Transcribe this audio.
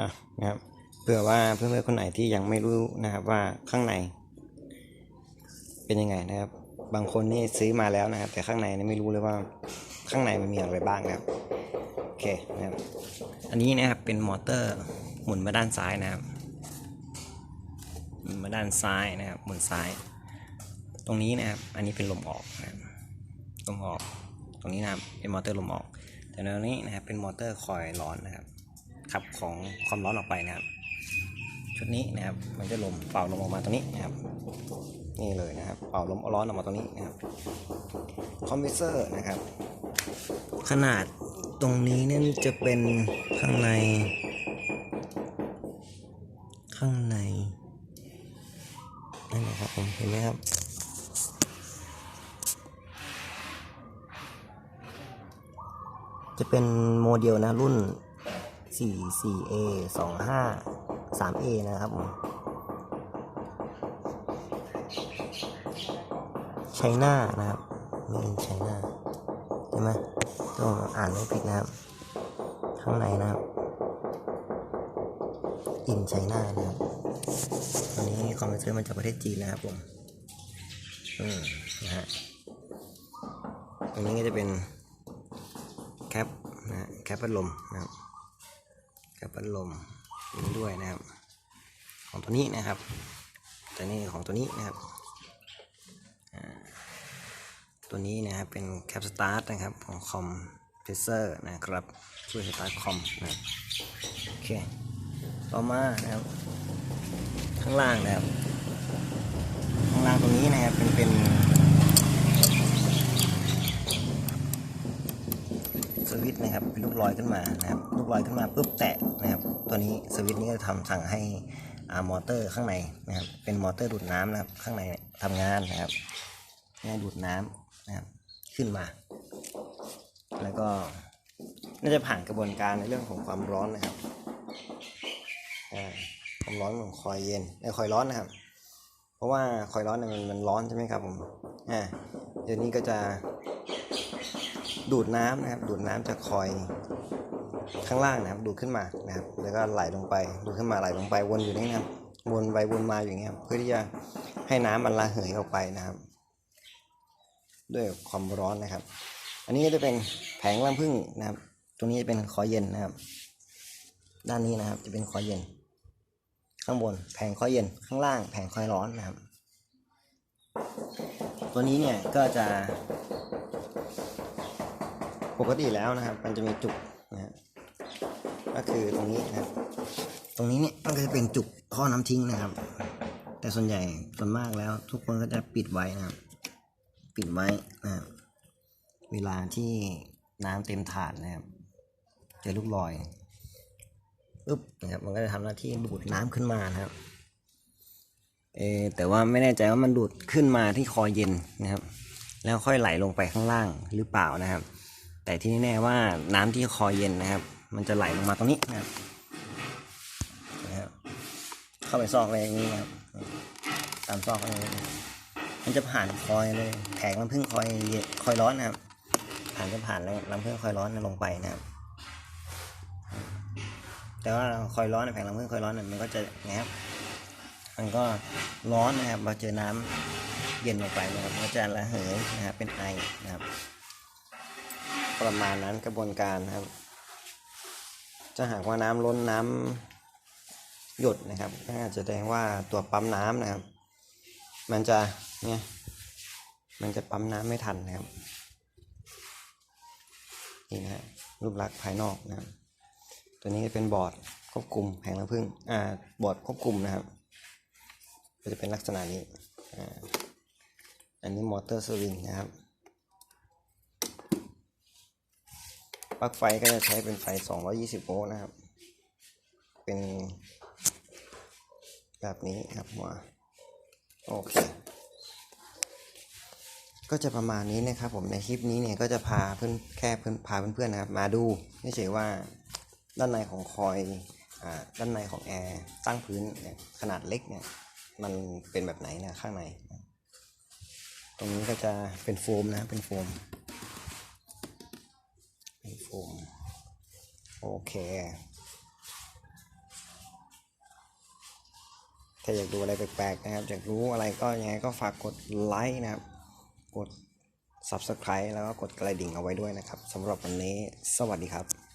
อะนะครับเผื่อว่าเพื่อนๆคนไหนที่ยังไม่รู้นะครับว่าข้างใน เป็นยังไงนะครับ บางคนนี่ซื้อมาแล้วนะครับ แต่ข้างในนี่ไม่รู้เลยว่าข้างในมันมีอะไรบ้างนะครับโอเคนะครับ อันนี้นะครับเป็นมอเตอร์หมุนมาด้านซ้ายนะครับหมุนมาด้านซ้ายนะครับ หมุนซ้าย ตรงนี้นะครับ อันนี้เป็นลมออกนะครับลมออก ตรงนี้นะครับเป็นมอเตอร์ลมออก แต่ตรงนี้นะครับเป็นมอเตอร์คอยล์ร้อนนะครับ ขับของความร้อนออกไปนะครับ ชุดนี้นะครับ มันจะลมเป่าลมออกมาตรงนี้นะครับ นี่เลยนะครับ เป่าลมร้อนออกมาตรงนี้นะครับ คอมเพรสเซอร์นะครับ ขนาดตรงนี้เนี่ยจะเป็นข้างใน ข้างในนั่นนะครับผมเห็นไหมครับจะเป็นโมเดลนะรุ่น 44A 25 3A นะครับผมไชน่านะครับมีไชน่าใช่ไหมต้องอ่านไม่ผิดนะครับ ข้างในนะครับ อินไชน่านะครับตอนนี้คอมพิวเตอร์มาจากประเทศจีนนะครับผม อืมนะฮะตรงนี้ก็จะเป็นแคปนะฮะแคปพัดลมนะครับ แคปพัดลมนี้ด้วยนะครับ ของตัวนี้นะครับแต่นี่ของตัวนี้นะครับตัวนี้นะครับเป็นแคปสตาร์ทนะครับของคอมเพรสเซอร์นะครับช่วยสตาร์ทคอมนะโอเคต่อมานะครับ ข้างล่างนะครับ ข้างล่างตรงนี้นะครับเป็นเป็น สวิ ตช์นะครับเป็นลูกลอยขึ้นมานะครับลูกลอยขึ้นมาปุ๊บแตะนะครับตัวนี้สวิตช์นี้จะทำสั่งให้อ่ามอเตอร์ข้างในนะครับเป็นมอเตอร์ดูดน้ำนะครับข้างในทำงานนะครับให้ดูดน้ำนะครับขึ้นมา แล้วก็น่าจะผ่านกระบวนการในเรื่องของความร้อนนะครับความร้อนของคอยเย็นไอ้คอยร้อนนะครับ เพราะว่าคอยร้อนเนี่ยมันมันร้อนใช่ไหมครับผมอ่าเดี๋ยวนี้ก็จะ ดูดน้ำนะครับ ดูดน้ำจากคอยข้างล่างนะครับ ดูดขึ้นมานะครับ แล้วก็ไหลลงไป ดูดขึ้นมาไหลลงไปวนอยู่นี่นะครับวนไปวนมาอย่างเงี้ยครับเพื่อที่จะให้น้ำมันระเหยออกไปนะครับ ด้วยความร้อนนะครับ อันนี้ก็จะเป็นแผงลำพึ่งนะครับ ตรงนี้จะเป็นคอยเย็นนะครับ ด้านนี้นะครับ จะเป็นคอยเย็น ข้างบนแผงคอยเย็นข้างล่าง แผงคอยร้อนนะครับ ตัวนี้เนี่ยก็จะ ปกติแล้วนะครับ มันจะมีจุกนะฮะก็คือตรงนี้นะครับ ตรงนี้เนี่ยมันก็จะเป็นจุกท่อน้ำทิ้งนะครับ แต่ส่วนใหญ่ส่วนมากแล้ว ทุกคนก็จะปิดไว้นะครับ ปิดไว้นะครับเวลาที่น้ำเต็มถาดนะครับ เจอลูกลอยปึ๊บนะครับ มันก็จะทำหน้าที่ดูดน้ำขึ้นมานะครับ เอแต่ว่าไม่แน่ใจว่ามันดูดขึ้นมาที่คอเย็นนะครับ แล้วค่อยไหลลงไปข้างล่างหรือเปล่านะครับ แต่ที่แน่ๆว่าน้ำที่คอเย็นนะครับ มันจะไหลลงมาตรงนี้นะครับเข้าไปซอกอะไรอย่างนี้นะครับตามซอกอะไรอย่างนี้มันจะผ่านคอยเลยแผงน้ำผึ้งคอยเย็นคอยร้อนนะครับ ผ่านจะผ่านแล้วน้ำผึ้งคอยร้อนลงไปนะครับ แต่ว่าคอยร้อนในแผงน้ำผึ้งคอยร้อนเนี่ยมันก็จะแงบมันก็ร้อนนะครับพอเจอน้ำเย็นลงไปนะครับมันก็จะระเหยนะครับเป็นไอนะครับ ประมาณนั้นกระบวนการนะครับ จะหากว่าน้ำล้นน้ำหยดนะครับก็อาจจะแสดงว่าตัวปั๊มน้ำนะครับ มันจะเนี่ยมันจะปั๊มน้ำไม่ทันนะครับนี่นะฮะรูปลักษณ์ภายนอกนะครับ ตัวนี้เป็นบอร์ดควบคุมแผงน้ำผึ้งอ่าบอร์ดควบคุมนะครับก็จะเป็นลักษณะนี้อ่าอันนี้มอเตอร์สวิงนะครับ ปลั๊กไฟก็จะใช้เป็นไฟ 220 โวลต์นะครับ เป็นแบบนี้ครับหัวโอเค ก็จะประมาณนี้นะครับผมในคลิปนี้เนี่ยก็จะพาเพื่อนแค่เพื่อนพาเพื่อนๆนะครับ มาดูเฉยว่าด้านในของคอยอด้านในของแอร์ตั้งพื้นขนาดเล็กเนี่ยมันเป็นแบบไหนนะข้างใน ตรงนี้ก็จะเป็นโฟมนะเป็นโฟมุ่ม โอเค ถ้าอยากดูอะไรแปลกๆนะครับ อยากรู้อะไรก็ยังไงก็ฝากกดไลค์นะครับ กด Subscribe แล้วก็กดกระดิ่งเอาไว้ด้วยนะครับสำหรับวันนี้ สวัสดีครับ